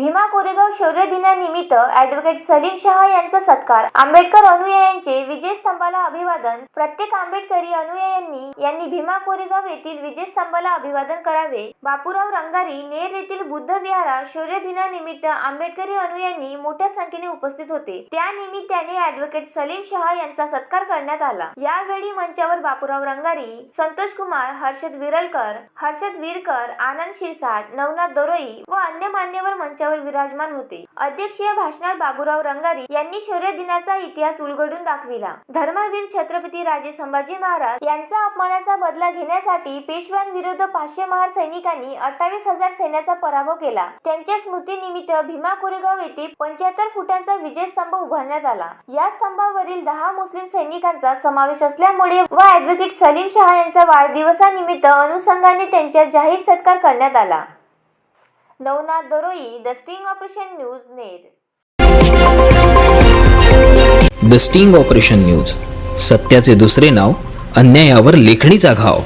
भीमा कोरेगाव शौर्य दिनानिमित्त ऍडव्होकेट सलीम शहा यांचा सत्कार. आंबेडकर अनुयायांचे विजय स्तंभाला अभिवादन. प्रत्येक आंबेडकरी अनुयायांनी यांनी भीमा कोरेगाव येथील विजय स्तंभाला अभिवादन करावे. बापूराव रंगारी नेर येथील बुद्ध विहारात शौर्य दिनानिमित्त आंबेडकरी अनुयायांनी मोठ्या संख्येने उपस्थित होते. त्या निमित्ताने ऍडव्होकेट सलीम शहा यांचा सत्कार करण्यात आला. यावेळी मंचावर बापूराव रंगारी संतोष कुमार हर्षद विरलकर हर्षद वीरकर आनंद शिरसाट नवनाथ दोरोई व अन्य मान्यवर मंचावर विराजमान होते. अध्यक्षीय भाषणात बाबूराव रंगारी यांनी शौर्य दिनाचा इतिहास उलगडून दाखविला. धर्मवीर छत्रपती राजे संभाजी महाराज यांचा अपमानाचा बदला घेण्यासाठी पेशव्यांविरुद्ध पाचशे महार सैनिकांनी अठ्ठावीस हजार सैन्याचा पराभव केला. त्यांच्या स्मृतीनिमित्त भीमा कोरेगाव येथे पंच्याहत्तर फुटांचा विजय स्तंभ उभारण्यात आला. या स्तंभावरील दहा मुस्लिम सैनिकांचा समावेश असल्यामुळे व ऍडव्होकेट सलीम शहा यांचा वाढदिवसानिमित्त अनुषंगाने त्यांच्या जाहीर सत्कार करण्यात आला. Navnath Daroi the sting operation news Ner. The sting operation news सत्याचे दुसरे नाव अन्यायावर लेखणीचा घाव.